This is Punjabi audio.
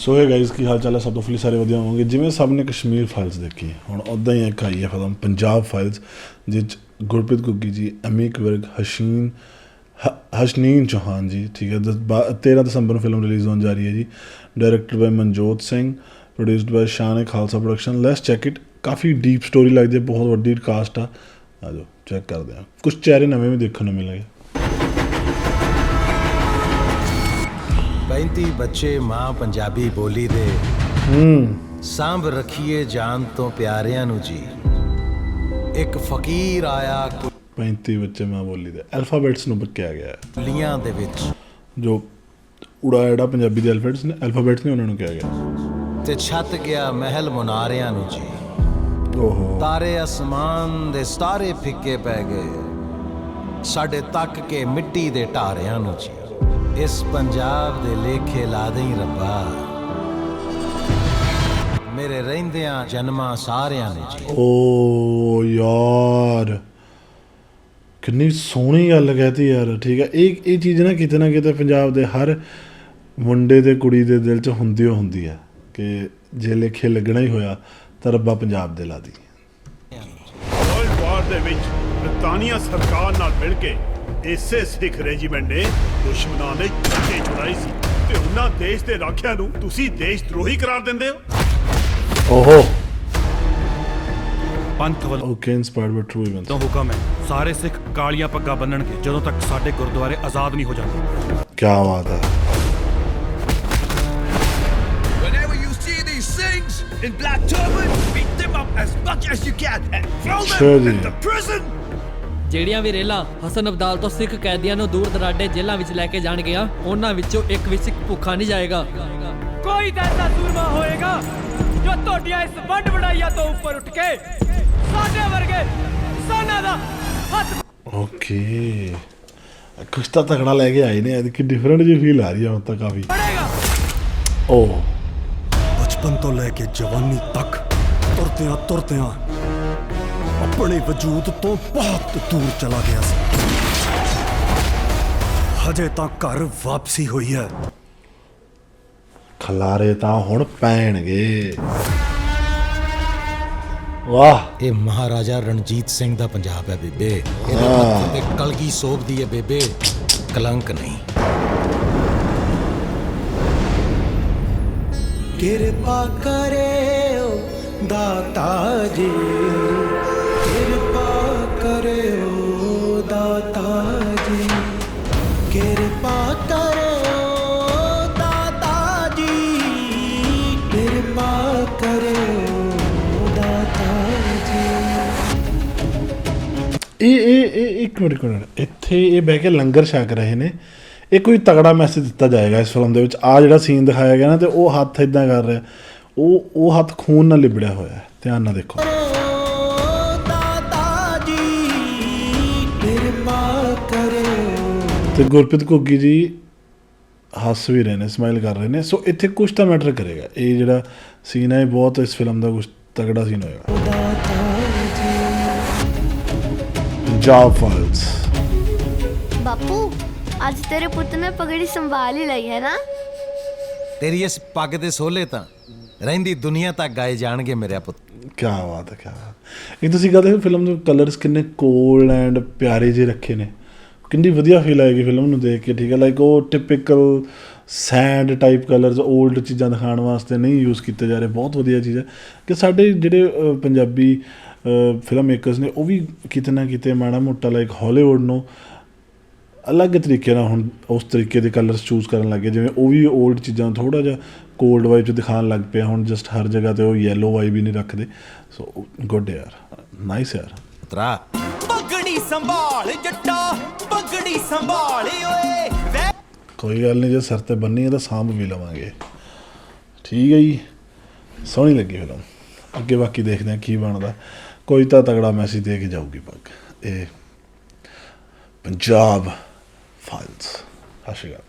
ਸੋ ਹੈ ਗਾਇਸ ਕੀ ਹਾਲ ਚਾਲ ਹੈ? ਸਭ ਤੋਂ ਫਲੀ ਸਾਰੇ ਵਧੀਆ ਹੋਣਗੇ ਜਿਵੇਂ ਸਭ ਨੇ ਕਸ਼ਮੀਰ ਫਾਈਲਸ ਦੇਖੀ, ਹੁਣ ਉਦਾਂ ਹੀ ਇੱਕ ਆਈ ਹੈ ਫਿਲਮ ਪੰਜਾਬ ਫਾਈਲਸ ਜਿਸ 'ਚ ਗੁਰਪ੍ਰੀਤ ਗੁੱਗੀ ਜੀ ਅਮੀਕ ਵਿਰਕ ਹਸ਼ੀਨ ਹਸ਼ਨੀਨ ਚੌਹਾਨ ਜੀ, ਠੀਕ ਹੈ, ਦਸ- ਬਾ- 13 ਦਸੰਬਰ ਨੂੰ ਫਿਲਮ ਰਿਲੀਜ਼ ਹੋਣ ਜਾ ਰਹੀ ਹੈ ਜੀ। Directed by Manjot Singh produced by Shan Khalsa production let's check it coffee deep story ਲੱਗਦੀ ਹੈ, ਬਹੁਤ ਵੱਡੀ ਕਾਸਟ ਆ। ਆ ਜਾਓ ਚੈੱਕ ਕਰਦੇ ਹਾਂ। ਕੁਝ ਚਿਹਰੇ ਨਵੇਂ ਵੀ ਦੇਖਣ ਨੂੰ ਮਿਲਣਗੇ। 35 ਬੱਚੇ ਮਾਂ ਪੰਜਾਬੀ ਬੋਲੀ ਦੇ। ਹੂੰ। ਸਾਂਭ ਰੱਖੀਏ ਜਾਨ ਤੋਂ ਪਿਆਰਿਆਂ ਨੂੰ ਜੀ। ਇੱਕ ਫਕੀਰ ਆਇਆ 35 ਬੱਚੇ ਮਾਂ ਬੋਲੀ ਦੇ। ਅਲਫਾਬੈਟਸ ਨੂੰ ਕਿਹਾ ਗਿਆ। ਹੈ ਕੁਲੀਆਂ ਦੇ ਵਿੱਚ। ਜੋ ਉੜਾ ਜਿਹੜਾ ਪੰਜਾਬੀ ਦੇ ਅਲਫਾਬੈਟਸ ਨੇ ਅਲਫਾਬੈਟਸ ਨੇ ਉਹਨਾਂ ਨੂੰ ਕਿਹਾ ਗਿਆ। ਤੇ ਛੱਤ ਗਿਆ ਮਹਿਲ ਮੁਨਾਰਿਆਂ ਨੂੰ ਜੀ। ਓਹੋ। ਤਾਰੇ ਅਸਮਾਨ ਦੇ ਸਤਾਰੇ ਫਿੱਕੇ ਪੈ ਗਏ। ਸਾਡੇ ਤੱਕ ਕੇ ਮਿੱਟੀ ਦੇ ਢਾਰਿਆਂ ਨੂੰ ਜੀ। ਇਸ ਪੰਜਾਬ ਦੇ ਲੇਖੇ ਲਾ ਦੇਈ ਰੱਬਾ। ਮੇਰੇ ਰਹਿੰਦਿਆਂ ਜਨਮਾਂ ਸਾਰਿਆਂ ਨੂੰ ਜੀ। ਓ ਯਾਰ ਕਿੰਨੀ ਸੋਹਣੀ ਗੱਲ ਕਹਤੀ ਯਾਰ ਠੀਕ ਹੈ। ਇਹ ਇਹ ਚੀਜ਼ ਨਾ ਕਿਤੇ ਨਾ ਕਿਤੇ ਪੰਜਾਬ ਦੇ ਹਰ ਮੁੰਡੇ ਤੇ ਕੁੜੀ ਦੇ ਦਿਲ 'ਚ ਹੁੰਦੀ ਓ ਹੁੰਦੀ ਹੈ ਕਿ ਜੇ ਲੇਖੇ ਲੱਗਣਾ ਹੀ ਹੋਇਆ ਤਾਂ ਰੱਬਾ ਪੰਜਾਬ ਦੇ ਲਾ ਦੀ ਵਰਲਡ ਵਾਰ ਦੇ ਵਿੱਚ ਬ੍ਰਿਟਾਨੀਆ ਸਰਕਾਰ ਨਾਲ ਮਿਲ ਕੇ ਇਸੇ ਸਿੱਖ ਰੈਜੀਮੈਂਟ ਨੇ ਦੁਸ਼ਮਣਾਂ ਦੇ ਚੱਕੇ ਚੁਰਾਈ ਸੀ ਤੇ ਉਹਨਾਂ ਦੇਸ਼ ਦੇ ਰਾਖਿਆਂ ਨੂੰ ਤੁਸੀਂ ਦੇਸ਼ ਦਰੋਹੀ ਕਰਾਰ ਦਿੰਦੇ ਹੋ? ਓਹੋ। ਪੰਥ ਵੱਲੋਂ okay inspired by true events ਤੋਂ ਹੁਕਮ ਹੈ ਸਾਰੇ ਸਿੱਖ ਕਾਲੀਆਂ ਪੱਗਾਂ ਬੰਨਣਗੇ ਜਦੋਂ ਤੱਕ ਸਾਡੇ ਗੁਰਦੁਆਰੇ ਆਜ਼ਾਦ ਨਹੀਂ ਹੋ ਜਾਂਦੇ। ਕੀ ਬਾਤ ਹੈ। Whenever you see these things in black turbans, beat them up as much as you can and throw them ਜੀ। into prison. ਜਿਹੜੀਆਂ ਵੀ ਰੇਲਾਂ ਹਸਨ ਅਬਦਾਲ ਤੋਂ ਸਿੱਖ ਕੈਦੀਆਂ ਨੂੰ ਦੂਰ ਦਰਾਡੇ ਜੇਲ੍ਹਾਂ ਵਿੱਚ ਲੈ ਕੇ ਜਾਣਗੀਆਂ ਉਹਨਾਂ ਵਿੱਚੋਂ ਇੱਕ ਵੀ ਸਿੱਖ ਭੁੱਖਾ ਨਹੀਂ ਜਾਏਗਾ। ਕੋਈ ਐਸਾ ਸੂਰਮਾ ਹੋਏਗਾ ਜੋ ਤੁਹਾਡੀਆਂ ਇਸ ਵੰਡ ਵਡਾਈਆਂ ਤੋਂ ਉੱਪਰ ਉੱਠ ਕੇ ਸਾਡੇ ਵਰਗੇ ਕਿਸਾਨਾਂ ਦਾ ਹੱਥ ਓਕੇ। ਕੁਛ ਤਾਂ ਤਕੜਾ ਲੈ ਕੇ ਆਏ ਨੇ ਇਹ ਕਿ ਡਿਫਰੈਂਟ ਜੀ ਫੀਲ ਆ ਰਹੀ ਹੈ ਹੁਣ ਤਾਂ ਕਾਫੀ। ਓ। ਬਚਪਨ ਤੋਂ ਲੈ ਕੇ ਜਵਾਨੀ ਤੱਕ ਤੁਰਦਿਆਂ ਤੁਰਦਿਆਂ ਆਪਣੇ ਵਜੂਦ ਤੋਂ ਬਹੁਤ ਦੂਰ ਚਲਾ ਗਿਆ ਸੀ। ਹਜੇ ਤਾਂ ਘਰ ਵਾਪਸੀ ਹੋਈ ਹੈ। ਖਲਾਰੇ ਤਾਂ ਹੁਣ ਪੈਣਗੇ। ਵਾਹ। ਇਹ ਮਹਾਰਾਜਾ ਰਣਜੀਤ ਸਿੰਘ ਦਾ ਪੰਜਾਬ ਹੈ ਬੇਬੇ। ਇਹਦੇ ਮੱਥੇ ਤੇ ਕਲਗੀ ਸੋਭਦੀ ਹੈ ਬੇਬੇ। ਕਲੰਕ ਨਹੀਂ। ਕਿਰਪਾ ਕਰਿਓ ਦਾਤਾ ਜੀ। ਕਿਰਪਾ ਕਰਿਓ ਦਾਤਾ ਜੀ, ਕਿਰਪਾ ਕਰਿਓ ਦਾਤਾ ਜੀ। ਇਹ ਇਹ ਇਹ, ਇੱਕ ਮਿੰਟ ਇੱਕ ਮਿੰਟ। ਇੱਥੇ ਇਹ ਬਹਿ ਕੇ ਲੰਗਰ ਛਕ ਰਹੇ ਨੇ। ਇਹ ਕੋਈ ਤਗੜਾ ਮੈਸੇਜ ਦਿੱਤਾ ਜਾਏਗਾ ਇਸ ਫਿਲਮ ਦੇ ਵਿੱਚ। ਆ ਜਿਹੜਾ ਸੀਨ ਦਿਖਾਇਆ ਗਿਆ ਨਾ ਤੇ ਉਹ ਹੱਥ ਇਦਾਂ ਕਰ ਰਿਹਾ। ਉਹ ਉਹ ਹੱਥ ਖੂਨ ਨਾਲ ਲਿਬੜਿਆ ਹੋਇਆ ਹੈ। ਧਿਆਨ ਨਾਲ ਦੇਖੋ। ਤੇ ਗੁਰਪ੍ਰੀਤ ਘੁੱਗੀ ਜੀ ਹੱਸ ਵੀ ਰਹੇ ਨੇ ਸਮਾਈਲ ਕਰ ਰਹੇ ਨੇ। ਸੋ ਇੱਥੇ ਕੁਝ ਤਾਂ ਮੈਟਰ ਕਰੇਗਾ। ਇਹ ਜਿਹੜਾ ਸੀਨ ਹੈ ਇਹ ਬਹੁਤ ਇਸ ਫਿਲਮ ਦਾ ਕੁਝ ਤਗੜਾ ਸੀਨ ਹੋਏਗਾ। ਪੰਜਾਬ ਫਾਈਲਸ ਬਾਪੂ ਅੱਜ ਤੇਰੇ ਪੁੱਤ ਨੇ ਪਗੜੀ ਸੰਭਾਲ ਹੀ ਲਈ ਹੈ ਨਾ? ਤੇਰੀ ਇਸ ਪੱਗ ਦੇ ਸੋਲੇ ਤਾਂ ਰਹਿੰਦੀ ਦੁਨੀਆ ਤੱਕ ਗਾਏ ਜਾਣਗੇ ਮੇਰੇ ਪੁੱਤ। ਕੀ ਬਾਤ ਹੈ ਕੀ ਬਾਤ। ਇਹ ਤੁਸੀਂ ਕਹਦੇ ਫਿਲਮ ਦੇ ਕਲਰਸ ਕਿੰਨੇ ਕੋਲਡ ਐਂਡ ਪਿਆਰੇ ਜਿਹੇ ਰੱਖੇ ਨੇ। ਕਿੰਨੀ ਵਧੀਆ ਫੀਲ ਆਏਗੀ ਫਿਲਮ ਨੂੰ ਦੇਖ ਕੇ, ਠੀਕ ਹੈ? ਲਾਈਕ ਉਹ typical sad type colours old ਚੀਜ਼ਾਂ ਦਿਖਾਉਣ ਵਾਸਤੇ ਨਹੀਂ ਯੂਜ਼ ਕੀਤੇ ਜਾ ਰਹੇ। ਬਹੁਤ ਵਧੀਆ ਚੀਜ਼ ਹੈ। ਕਿ ਸਾਡੇ ਜਿਹੜੇ ਪੰਜਾਬੀ ਫਿਲਮ ਮੇਕਰਸ ਨੇ, ਉਹ ਵੀ ਕਿਤੇ ਨਾ ਕਿਤੇ ਮਾੜਾ ਮੋਟਾ ਲਾਈਕ ਹਾਲੀਵੁੱਡ ਨੂੰ ਅਲੱਗ ਤਰੀਕੇ ਨਾਲ ਹੁਣ ਉਸ ਤਰੀਕੇ ਦੇ ਕਲਰਸ ਚੂਜ਼ ਕਰਨ ਲੱਗੇ ਜਿਵੇਂ ਉਹ ਵੀ 올ਡ ਚੀਜ਼ਾਂ ਥੋੜਾ ਜਿਹਾ ਕੋਲਡ ਵਾਈਬ ਚ ਦਿਖਾਉਣ ਲੱਗ ਪਿਆ। ਹੁਣ ਜਸਟ ਹਰ ਜਗ੍ਹਾ ਤੇ ਉਹ ਯੈਲੋ ਵਾਈਬ ਹੀ ਨਹੀਂ ਰੱਖਦੇ। ਸੋ ਗੁੱਡ ਯਾਰ। ਨਾਈਸ ਯਾਰ। ਤਰਾ ਪਗੜੀ ਸੰਭਾਲ ਜੱਟਾ। ਸੰਭਾਲ ਓਏ। ਕੋਈ ਗੱਲ ਨਹੀਂ, ਜੇ ਸਿਰ ਤੇ ਬੰਨੀ ਹੈ ਤਾਂ ਸਾਂਭ ਵੀ ਲਵਾਂਗੇ। ਠੀਕ ਹੈ ਜੀ, ਸੋਹਣੀ ਲੱਗੀ ਫਿਲਮ। ਅੱਗੇ ਬਾਕੀ ਦੇਖਦੇ ਹਾਂ ਕੀ ਬਣਦਾ। ਕੋਈ ਤਾਂ ਤਗੜਾ ਮੈਸੇਜ ਦੇ ਕੇ ਜਾਊਗੀ ਪੱਗ। ਇਹ ਪੰਜਾਬ ਫਾਈਲਸ ਸਤਿ ਸ਼੍ਰੀ ਅਕਾਲ।